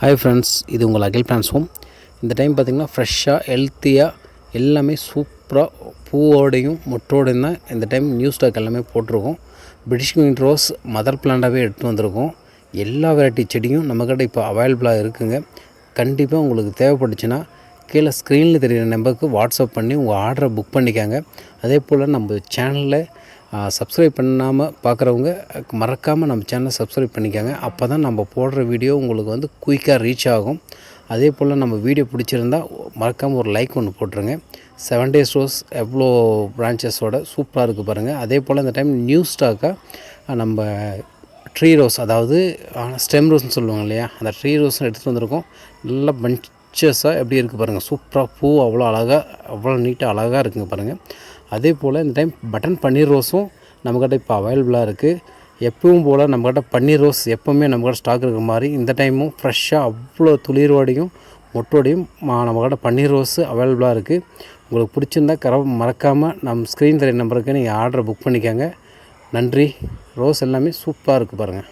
Hi friends இது உங்கள் Akhil plants home இந்த டைம் பார்த்திங்கன்னா ஃப்ரெஷ்ஷாக ஹெல்த்தியாக எல்லாமே சூப்பராக பூவோடையும் மொட்டோடையும் தான் இந்த டைம் நியூ ஸ்டாக் எல்லாமே போட்டிருக்கோம். பிரிட்டிஷ் குயின் ரோஸ் மதர் பிளான்ட்டாகவே எடுத்து வந்திருக்கோம். எல்லா வெரைட்டி செடியும் நம்மக்கிட்ட இப்போ அவைலபிளாக இருக்குங்க. கண்டிப்பாக உங்களுக்கு தேவைப்பட்டுச்சுன்னா கீழே ஸ்க்ரீனில் தெரியிற நம்பருக்கு வாட்ஸ்அப் பண்ணி உங்கள் ஆர்டரை புக் பண்ணிக்காங்க. அதே போல் நம்ம சேனலில் சப்ஸ்கிரைப் பண்ணாமல் பார்க்குறவங்க மறக்காமல் நம்ம சேனலை சப்ஸ்கிரைப் பண்ணிக்காங்க. அப்போ தான் நம்ம போடுற வீடியோ உங்களுக்கு வந்து குயிக்காக ரீச் ஆகும். அதே போல் நம்ம வீடியோ பிடிச்சிருந்தா மறக்காமல் ஒரு லைக் ஒன்று போட்டுருங்க. செவன் டேஸ் ரோஸ் எவ்வளோ பிரான்ச்சஸோட சூப்பராக இருக்குது பாருங்கள் அதே போல் இந்த டைம் நியூ ஸ்டாக்காக நம்ம ட்ரீ ரோஸ் அதாவது ஸ்டெம் ரோஸ்னு சொல்லுவாங்க இல்லையா? அந்த ட்ரீ ரோஸ் எடுத்துகிட்டு வந்திருக்கோம். நல்லா பஞ்சஸாக எப்படி இருக்குது பாருங்கள் சூப்பராக பூ அவ்வளோ அழகாக அவ்வளோ நீட்டாக அழகாக இருக்குங்க பாருங்கள் அதே போல் இந்த டைம் பட்டன் பன்னீர் ரோஸும் நம்மக்கிட்ட இப்போ அவைலபிளாக இருக்குது எப்பவும் போல் நம்மக்கிட்ட பன்னீர் ரோஸ் எப்போவுமே நம்மக்கிட்ட ஸ்டாக் இருக்கிற மாதிரி இந்த டைமும் ஃப்ரெஷ்ஷாக அவ்வளோ துளிரோடையும் மொட்டோடையும் மா- நம்மக்கிட்ட பன்னீர் ரோஸு அவைலபிளாக இருக்குது உங்களுக்கு பிடிச்சிருந்தா கர மறக்காமல் நம்ம ஸ்க்ரீன் தெரிய நம்பருக்கு நீங்கள் ஆர்டரை புக் பண்ணிக்கோங்க. நன்றி. ரோஸ் எல்லாமே சூப்பராக இருக்குது பாருங்கள்